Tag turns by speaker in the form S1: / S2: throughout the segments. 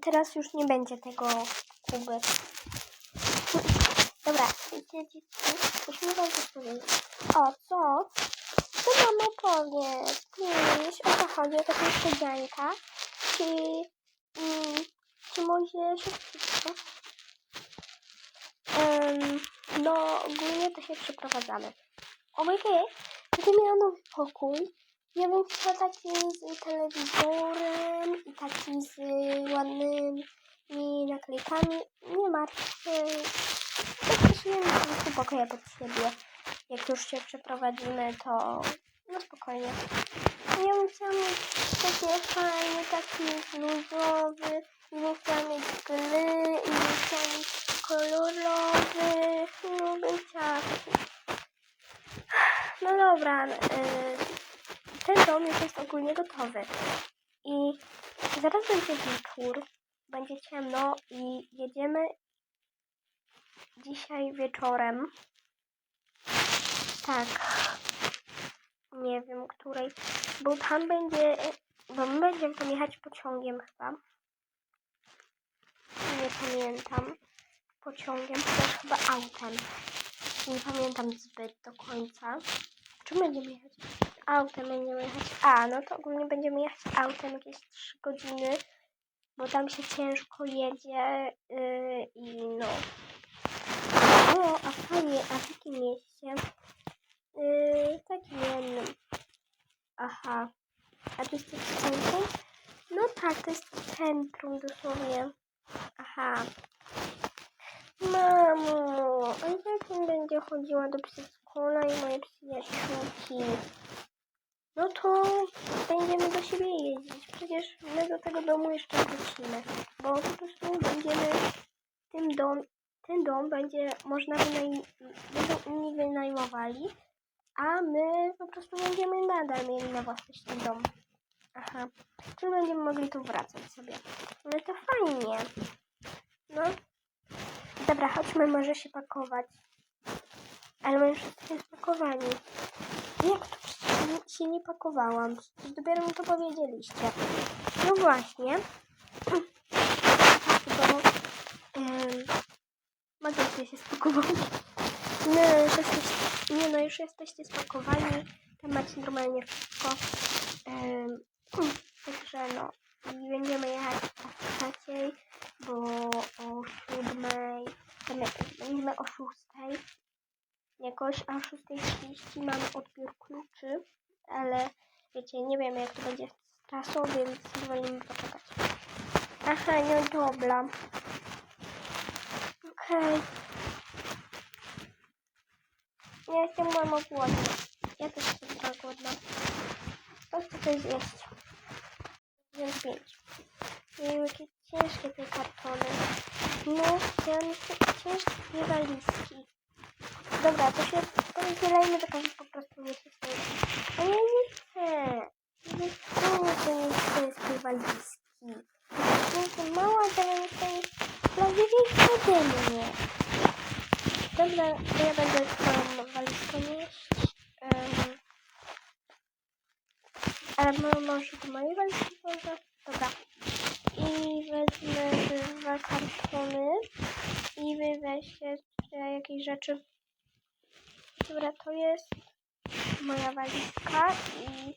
S1: teraz już nie będzie tego kuby. Dobra, musimy wam coś powiedzieć. O, co? Co mamo powiedz? Please, o co chodzi? O taką niespodzianka? Czy, mm, czy może wszystko? Um, no, ogólnie to się przeprowadzamy. Obojętnie, będę miała nowy pokój. Ja bym chciała taki z telewizorem i taki z ładnymi naklejkami. Nie martw się. Dostosujemy po prostu pokoje pod siebie. Jak już się przeprowadzimy, to no spokojnie. Ja bym chciała mieć takie fajny, taki luzowy. I bym chciała mieć gry, i chciała mieć kolorowy. No bym chciała taki. No dobra, y, ten dom już jest ogólnie gotowy. I zaraz będzie wieczór, będzie ciemno i jedziemy dzisiaj wieczorem. Tak. Nie wiem, której. Bo tam będzie. Bo my będziemy tam jechać pociągiem chyba. Nie pamiętam. Pociągiem, też chyba autem. Nie pamiętam zbyt do końca. Czym będziemy jechać? Autem będziemy jechać. A, no to ogólnie będziemy jechać autem jakieś 3 godziny, bo tam się ciężko jedzie yy, i no. O, a fajnie, a w jakim mieście? Yy, takim jednym. Aha. A to jest jakieś centrum? No tak, to jest centrum dosłownie. Aha. Mamo, a mi będzie chodziła do przedszkola i moje przyjaciółki? No to będziemy do siebie jeździć. Przecież my do tego domu jeszcze wrócimy. Bo po prostu będziemy tym dom, ten dom będzie można wynajm, będą inni wynajmowali, a my po prostu będziemy nadal mieli na własność ten dom. Aha. Czyli będziemy mogli tu wracać sobie. No to fajnie. No. Dobra, chodźmy może się pakować. Ale my już jesteśmy spakowani. Jak to się nie pakowałam? Dopiero mi to powiedzieliście. No właśnie. Bo magazyn się spakował. No, jesteście, nie no, już jesteście spakowani. Tam macie normalnie wszystko. Em, także no. Będziemy jechać trzeciej, bo o siódmej, będziemy o szóstej jakoś, a o 6.30 mamy odbiór kluczy, ale wiecie, nie wiemy jak to będzie trasą, więc wolimy poczekać. Aha, no dobra. Okej. Ja jestem mamo głodna. Ja też jestem chyba głodna. Co chcę coś zjeść? Więc pięć. Jeju, jakie ciężkie te kartony. No, myślę, ciężkie walizki. Dobra, to się to każdy po prostu stoi. A ja nie chcę. Nie chcę nie chcę z tej walizki. Jestem mała, ja jestem większa ode mnie. Dobra, ja będę twoją walizkę nieść. Um, ale może do mojej walizki włożę? Dobra. I wezmę dwa kartony. I wy weźcie jeszcze jakieś rzeczy. Dobra, to jest moja walizka i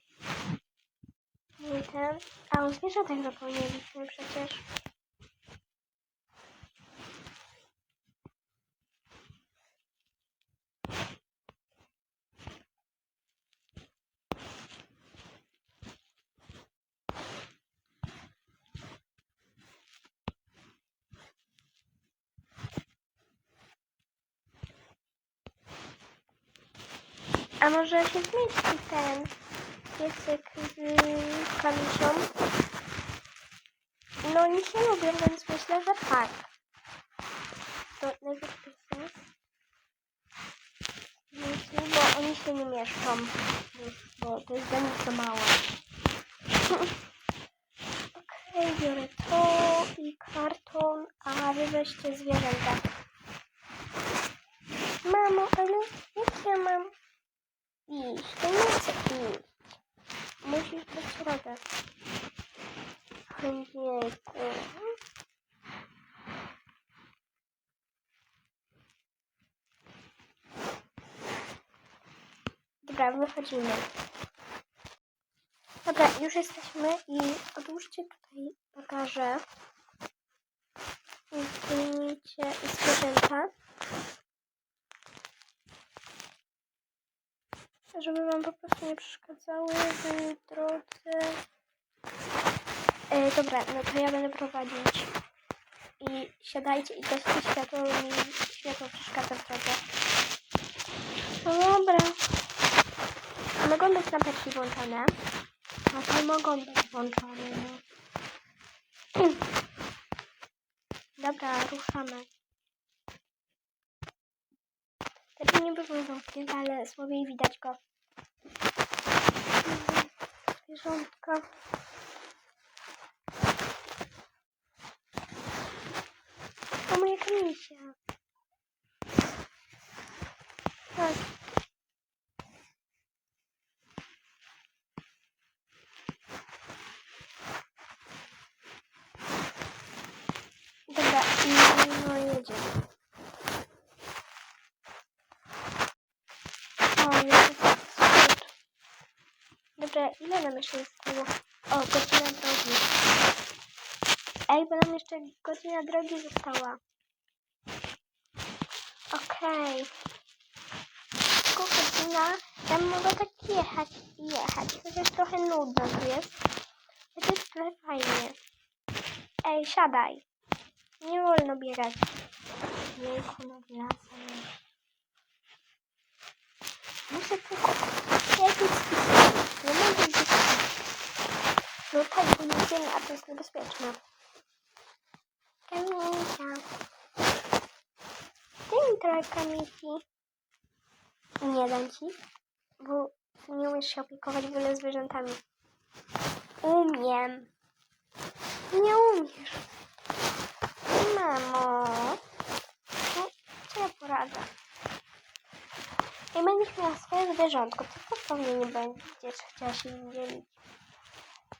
S1: mój ten. A o zwierzętach zapomnieliśmy przecież. Może się zmieści ten piecyk z kamisią? No oni się lubią, więc myślę, że tak. To najpierw piesek. Myśli, bo oni się nie mieszczą. Już, bo to jest dla nich za małe. Okej, biorę to i karton, a wy weźcie zwierzęta. iść. To nie chcę iść. Musisz być rodak. Jejku. Dobra, wychodzimy. Dobra, już jesteśmy i odłóżcie tutaj bagaże. Zdejmijcie zwierzęta. Żeby wam po prostu nie przeszkadzały w drodze. E, dobra, no to ja będę prowadzić. I siadajcie i gaście światło, mi światło przeszkadza w drodze. No dobra. A mogą być lampeczki włączone? No to mogą być włączone, no. Dobra, ruszamy. Lepiej nie było zamknięte, ale słabiej widać go. Zwierzątka. To moja kamisia. Tak. Dobra, i no jedziemy. O, jest super. Dobra, ile nam jeszcze zostało? O, godzina drogi. Ej, bo nam jeszcze godzina drogi została. Okej. Tylko godzina, ja mogę tak jechać i jechać. Chociaż trochę nudno tu jest. Chociaż trochę fajnie. Ej, siadaj. Nie wolno biegać. Jejku, nad lasem. Muszę tylko spisać. Nie mogę gdzieś No tak, bo nie wiemy, a to jest niebezpieczne. Kamilka. Daj mi trochę kamilki. Nie dam ci, bo nie umiesz się opiekować w ogóle zwierzętami. Umiem. Nie umiesz. Mamo. No, co ja poradzę? Jak będziesz miała swoje zwierzątko, to pewnie nie będziesz chciała się nim dzielić.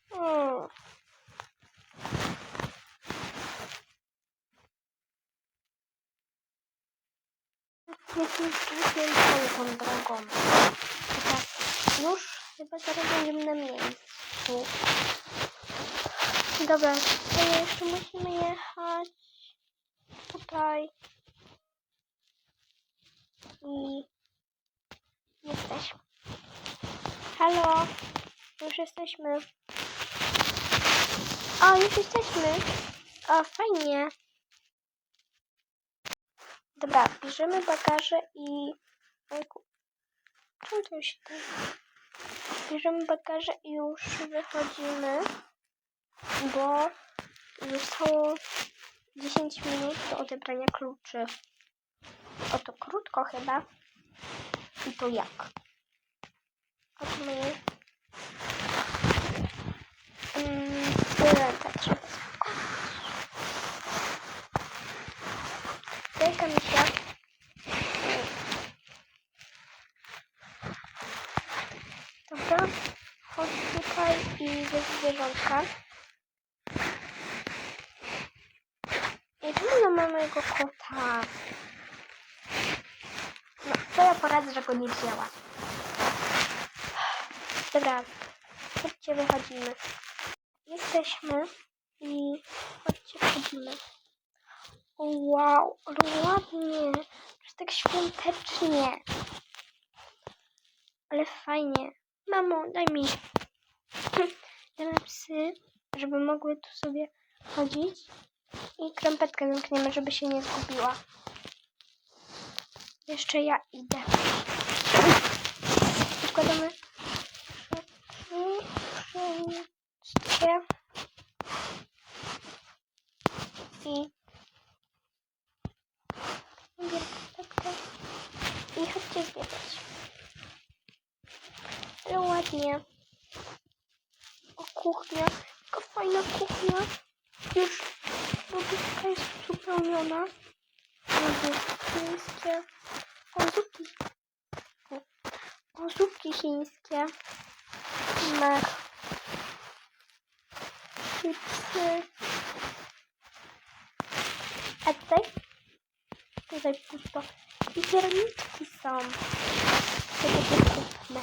S1: Hmm. Trudnym tą drogą. Chyba już chyba zaraz będziemy na miejscu. Dobra, to jeszcze musimy jechać tutaj. I jesteśmy. Halo, już jesteśmy. O, już jesteśmy. O, fajnie. Dobra, bierzemy bagaże i... Ojku. Czemu to się tak... Bierzemy bagaże i już wychodzimy, bo zostało 10 minut do odebrania kluczy. Oto krótko chyba. I to jak? Chodźmy. Mm, tak trzeba. Jaka misja? Dobra, chodź tutaj i ze zwierzątka. I czemu na małego kota? No, to ja poradzę, że go nie wzięła. Dobra, chodźcie, wychodzimy. Jesteśmy i chodźcie, wchodzimy. O, Wow, ładnie. Jest tak świątecznie. Ale fajnie. Mamo, daj mi. Damy psy, żeby mogły tu sobie chodzić. I krępetkę zamkniemy, żeby się nie zgubiła. Jeszcze ja idę. Składamy wszystkie i bierę krępetkę i chodźcie zwiedzać. Ale ładnie. O, kuchnia. Taka fajna kuchnia. Już lodówka jest uzupełniona. Ludzie chińskie. O, zupki. O, zupki chińskie. Mech. Chipsy. A tutaj? Tutaj pusto. I pierniczki są. Takie te kubki. wezmę.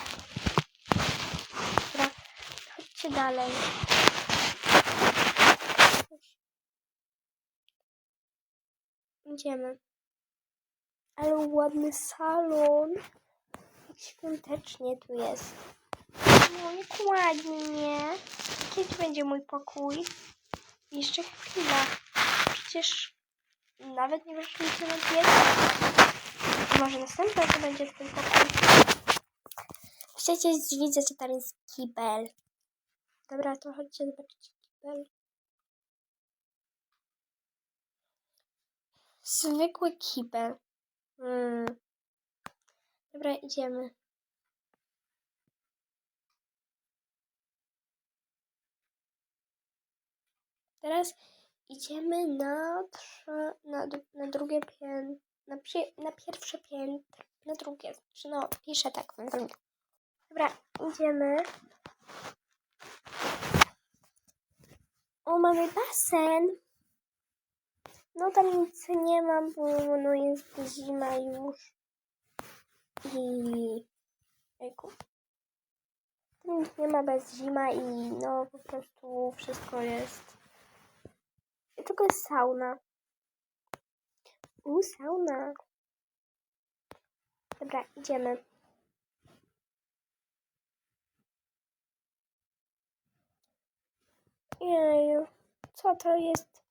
S1: Dobra, chodźcie dalej. Idziemy. Ale ładny salon. Świątecznie tu jest. No, jak ładnie. Kiedy będzie mój pokój? Jeszcze chwila. Przecież nawet nie weszliśmy na pies. Może następne to będzie w tym pokoju. Chcecie że tam jest kibel. Dobra, to chodźcie zobaczyć kibel. Zwykły kibel. Hmm. Dobra, idziemy. Teraz idziemy na, na, na drugie piętro. Na, na pierwsze piętro. Na drugie. Znaczy, no, piszę tak. Dobra, idziemy. O, mamy basen. No tam nic nie mam, bo no jest zima już. I... Ejku. Nic nie ma bez zima i no po prostu wszystko jest. Tylko jest sauna. U, sauna. Dobra, idziemy. Jeju, co to jest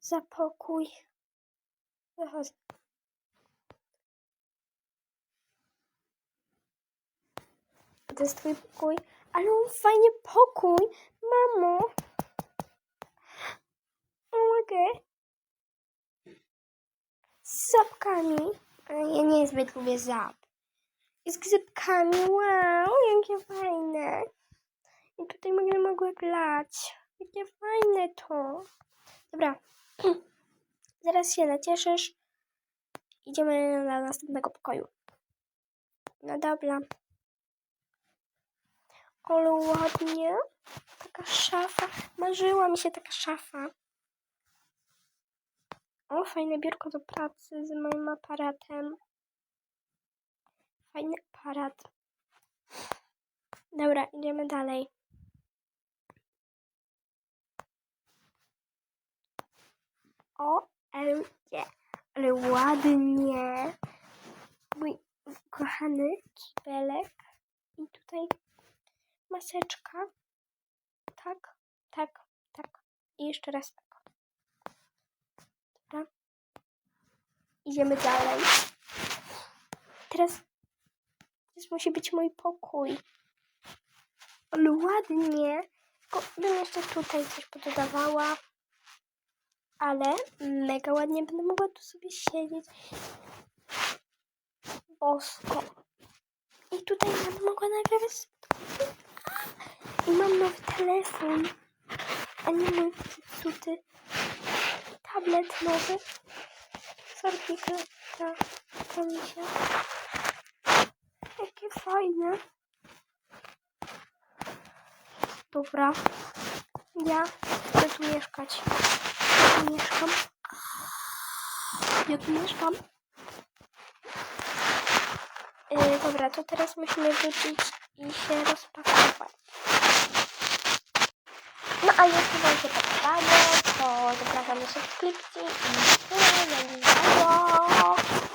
S1: za pokój? Wychodzę. To jest twój pokój? Ale on fajnie pokój, mamo. Mogę? Z zapkami. Ja niezbyt lubię zap. Z grzybkami, wow, jakie fajne. I tutaj mogę, mogę grać. Jakie fajne to. Dobra. Zaraz się nacieszysz. Idziemy do następnego pokoju. No dobra. Ale ładnie. Taka szafa. Marzyła mi się taka szafa. O, fajne biurko do pracy z moim aparatem. Fajny aparat. Dobra, idziemy dalej. O, LG. Ale ładnie. Mój kochany kibelek. I tutaj maseczka. Tak, tak, tak. I jeszcze raz tak. Dobra. Idziemy dalej. Teraz, teraz musi być mój pokój. Ale ładnie. Tylko bym jeszcze tutaj coś pododawała. Ale mega ładnie będę mogła tu sobie siedzieć. Bosko. I tutaj będę mogła nagrywać. I mam nowy telefon. A nie mój zepsuty tablet nowy. Sorki, ta, ta, ta mi się. Jakie fajne. Dobra. Ja chcę tu mieszkać. Ja tu mieszkam. Ja tu mieszkam. Yy, dobra, to teraz musimy wrócić i się rozpakować. No a jeśli Wam się podobało, to zapraszam do subskrypcji i do nowego.